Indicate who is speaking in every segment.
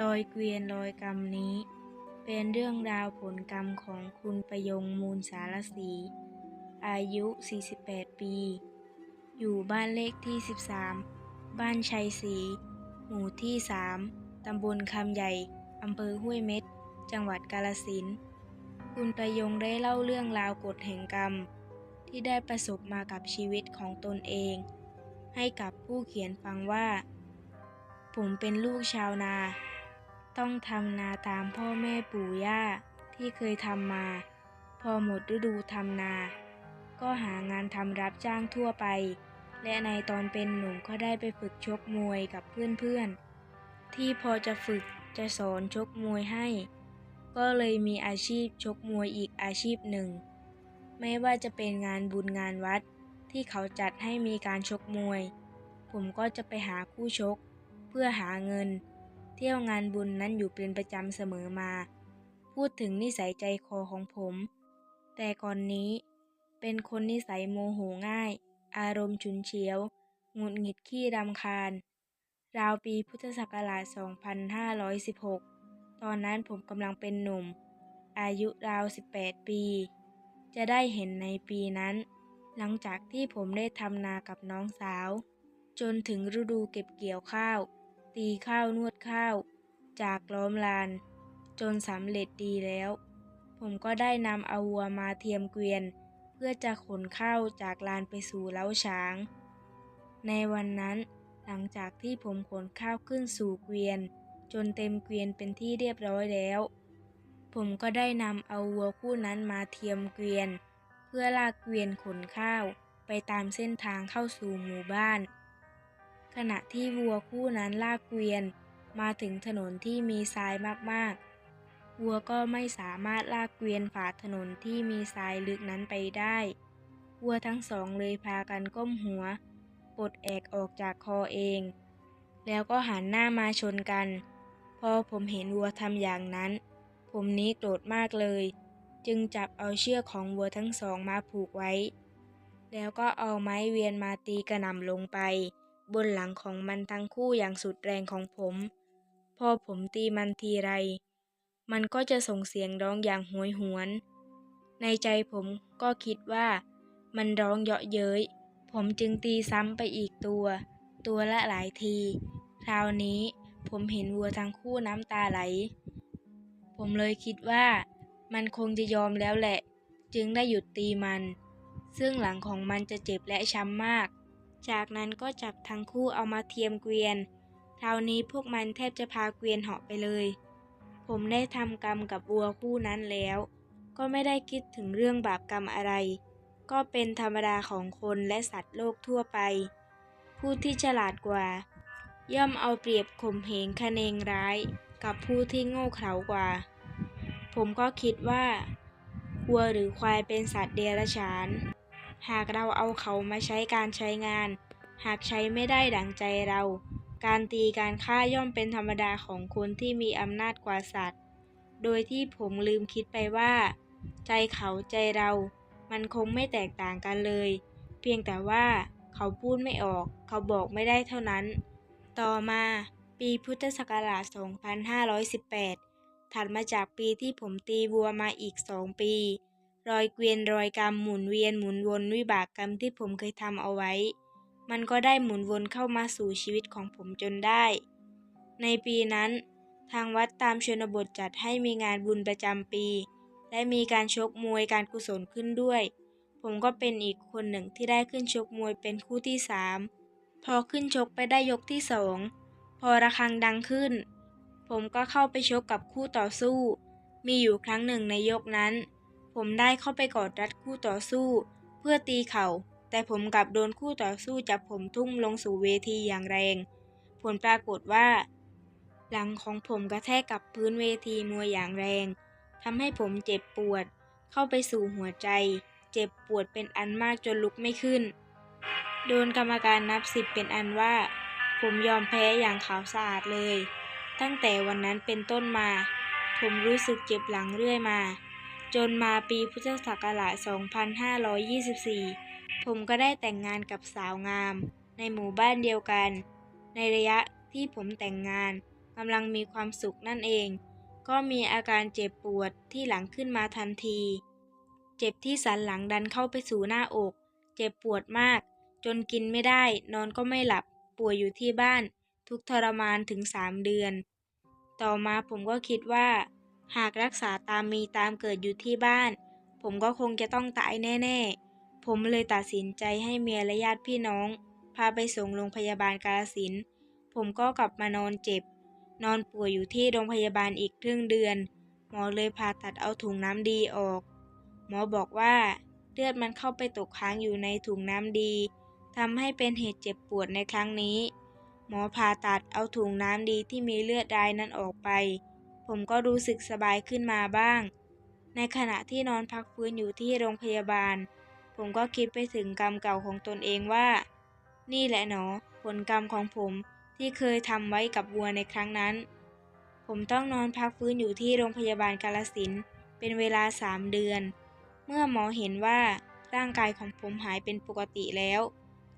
Speaker 1: รอยเกวียนรอยกรรมนี้ เป็นเรื่องราวผลกรรมของคุณประยงมูลสารสี อายุ 48 ปี อยู่บ้านเลขที่ 13 บ้านชัยศรีหมู่ที่ 3 ตำบลคำใหญ่ อำเภอห้วยเม็ด จังหวัดกาฬสิน คุณประยงได้เล่าเรื่องราวกฎแห่งกรรม ที่ได้ประสบมากับชีวิตของตนเอง ให้กับผู้เขียนฟังว่า ผมเป็นลูกชาวนา ต้องทำนาตามพ่อแม่ปู่ย่าที่เคยทำมา พอหมดฤดูทำนา ก็หางานทำรับจ้างทั่วไป และในตอนเป็นหนุ่มก็ได้ไปฝึกชกมวยกับเพื่อนๆ ที่พอจะฝึกจะสอนชกมวยให้ ก็เลยมีอาชีพชกมวยอีกอาชีพหนึ่ง ไม่ว่าจะเป็นงานบุญงานวัดที่เขาจัดให้มีการชกมวย ผมก็จะไปหาคู่ชก เพื่อหาเงิน เที่ยวงานบุญนั้นอยู่เป็นประจำเสมอมา พูดถึงนิสัยใจคอของผม แต่ก่อนนี้เป็นคนนิสัยโมโหง่าย อารมณ์ฉุนเฉียว หงุดหงิดขี้รำคาญ ราวปีพุทธศักราช 2516 ตอนนั้นผมกำลังเป็นหนุ่ม อายุราว 18 ปี จะได้เห็นในปีนั้น หลังจากที่ผมได้ทำนากับน้องสาว จนถึงฤดูเก็บเกี่ยวข้าว ตีข้าวนวดข้าว จากล้อมลาน จนสำเร็จดีแล้ว ผมก็ได้นำเอาวัวมาเทียมเกวียน เพื่อจะขนข้าวจากลานไปสู่เล้าช้าง ในวันนั้น หลังจากที่ผมขนข้าวขึ้นสู่เกวียน จนเต็มเกวียนเป็นที่เรียบร้อยแล้ว ผมก็ได้นำเอาวัวคู่นั้นมาเทียมเกวียน เพื่อลากเกวียนขนข้าวไปตามเส้นทางเข้าสู่หมู่บ้าน ขณะที่วัวคู่นั้นลากเกวียน มาถึงถนนที่มีทรายมากๆ วัวก็ไม่สามารถลากเกวียนฝ่าถนนที่มีทรายลึกนั้นไปได้ วัวทั้งสองเลยพากันก้มหัว ปลดแอกออกจากคอเอง แล้วก็หันหน้ามาชนกัน พอผมเห็นวัวทำอย่างนั้น ผมนี้โกรธมากเลย จึงจับเอาเชือกของวัวทั้งสองมาผูกไว้ แล้วก็เอาไม้เวียนมาตีกระหน่ำลงไป บนหลังของมันทั้งคู่อย่างสุดแรงของผม พอผมตีมันทีไร มันก็จะส่งเสียงร้องอย่างโหยหวน ในใจผมก็คิดว่า มันร้องเยาะเย้ย ผมจึงตีซ้ำไปอีกตัว ตัวละหลายที คราวนี้ผมเห็นวัวทั้งคู่น้ำตาไหล ผมเลยคิดว่า มันคงจะยอมแล้วแหละ จึงได้หยุดตีมัน ซึ่งหลังของมันจะเจ็บและช้ำมาก จากนั้นก็จับทั้งคู่เอามาเทียมเกวียน คราวนี้พวกมันแทบจะพาเกวียนเหาะไปเลย ผมได้ทำกรรมกับวัวคู่นั้นแล้ว ก็ไม่ได้คิดถึงเรื่องบาปกรรมอะไร ก็เป็นธรรมดาของคนและสัตว์โลกทั่วไป ผู้ที่ฉลาดกว่า ย่อมเอาเปรียบข่มเหงคะเนงร้าย กับผู้ที่โง่เขลากว่า ผมก็คิดว่าวัวหรือควายเป็นสัตว์เดรัจฉาน หากเราเอาเขามาใช้การใช้งาน หากใช้ไม่ได้ดังใจเรา การตีการฆ่าย่อมเป็นธรรมดาของคนที่มีอำนาจกว่าสัตว์ โดยที่ผมลืมคิดไปว่า ใจเขาใจเรา มันคงไม่แตกต่างกันเลย เพียงแต่ว่าเขาพูดไม่ออก เขาบอกไม่ได้เท่านั้น ต่อมา ปีพุทธศักราช 2518 ถัดมาจากปีที่ผมตีวัวมาอีกสองปี รอยเกวียนรอยกรรมหมุนเวียนหมุนวนวิบากกรรมที่ผมเคยทำเอาไว้ มันก็ได้หมุนวนเข้ามาสู่ชีวิตของผมจนได้ ในปีนั้น ทางวัดตามชนบทจัดให้มีงานบุญประจำปี และมีการชกมวยการกุศลขึ้นด้วย ผมก็เป็นอีกคนหนึ่งที่ได้ขึ้นชกมวยเป็นคู่ที่สามพอขึ้นชกไปได้ยกที่สองพอระฆังดังขึ้น ผมก็เข้าไปชกกับคู่ต่อสู้ มีอยู่ครั้งหนึ่งในยกนั้น ผมได้เข้าไปกอดรัดคู่ต่อสู้ เพื่อตีเขา่า แต่ผมกลับโดนคู่ต่อสู้จับผมทุ่มลงสู่เวทีอย่างแรง ผลปรากฏว่า หลังของผมกระแทกกับพื้นเวทีมวยอย่างแรงทำให้ผมเจ็บปวด เข้าไปสู่หัวใจ เจ็บปวดเป็นอันมากจนลุกไม่ขึ้น โดนกรรมการนับสิบเป็นอันว่า ผมยอมแพ้อย่างขาวสะอาดเลย ตั้งแต่วันนั้นเป็นต้นมา ผมรู้สึกเจ็บหลังเรื่อยมา จนมาปีพุทธศักราช 2524 ผมก็ได้แต่งงานกับสาวงาม ในหมู่บ้านเดียวกัน ในระยะที่ผมแต่งงานกำลังมีความสุขนั่นเอง ก็มีอาการเจ็บปวดที่หลังขึ้นมาทันที เจ็บที่สันหลังดันเข้าไปสู่หน้าอก เจ็บปวดมาก จนกินไม่ได้ นอนก็ไม่หลับ ป่วยอยู่ที่บ้าน ทุกทรมานถึงสามเดือน ต่อมาผมก็คิดว่า หากรักษาตามมีตามเกิดอยู่ที่บ้าน ผมก็คงจะต้องตายแน่ ๆ ผมเลยตัดสินใจให้เมียและญาติพี่น้อง พาไปส่งโรงพยาบาลกาฬสิน ผมก็กลับมานอนเจ็บ นอนป่วยอยู่ที่โรงพยาบาลอีกครึ่งเดือน หมอเลยผ่าตัดเอาถุงน้ำดีออก หมอบอกว่าเลือดมันเข้าไปตกค้างอยู่ในถุงน้ำดีทำให้เป็นเหตุเจ็บปวดในครั้งนี้ หมอผ่าตัดเอาถุงน้ำดีที่มีเลือดรายนั้นออกไป ผมก็รู้สึกสบายขึ้นมาบ้าง ในขณะที่นอนพักฟื้นอยู่ที่โรงพยาบาล ผมก็คิดไปถึงกรรมเก่าของตนเองว่า นี่แหละหนอ ผลกรรมของผมที่เคยทำไว้กับวัวในครั้งนั้น ผมต้องนอนพักฟื้นอยู่ที่โรงพยาบาลกาลสินเป็นเวลาสามเดือน เมื่อหมอเห็นว่าร่างกายของผมหายเป็นปกติแล้ว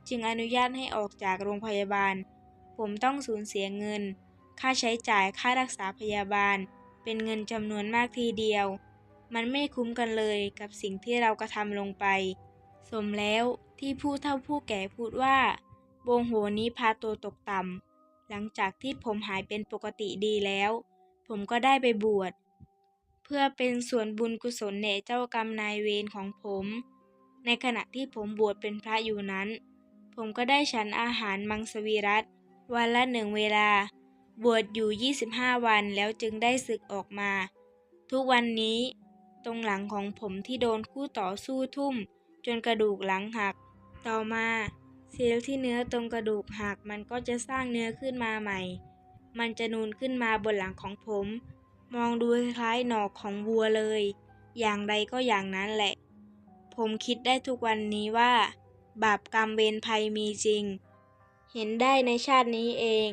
Speaker 1: จึงอนุญาตให้ออกจากโรงพยาบาล ผมต้องสูญเสียเงิน ค่าใช้จ่ายค่ารักษาพยาบาล เป็นเงินจำนวนมากทีเดียว มันไม่คุ้มกันเลยกับสิ่งที่เรากระทำลงไป สมแล้วที่ผู้เฒ่าผู้แก่พูดว่าบงโหนี้พาตัวตกต่ำหลังจากที่ผมหายเป็นปกติดีแล้ว ผมก็ได้ไปบวชเพื่อเป็นส่วนบุญกุศลแด่เจ้ากรรมนายเวรของผม ในขณะที่ผมบวชเป็นพระอยู่นั้น ผมก็ได้ฉันอาหารมังสวิรัตวันละหนึ่งเวลา บวชอยู่ 25 วันแล้วจึงได้ศึกออกมา ทุกวันนี้ ตรงหลังของผมที่โดนคู่ต่อสู้ทุ่ม จนกระดูกหลังหัก ต่อมาเซลล์ที่เนื้อตรงกระดูกหักมันก็จะสร้างเนื้อขึ้นมาใหม่ มันจะนูนขึ้นมาบนหลังของผม มองดูคล้ายหนอกของวัวเลย อย่างใดก็อย่างนั้นแหละ ผมคิดได้ทุกวันนี้ว่า บาปกรรมเวรภัยมีจริง เห็นได้ในชาตินี้เอง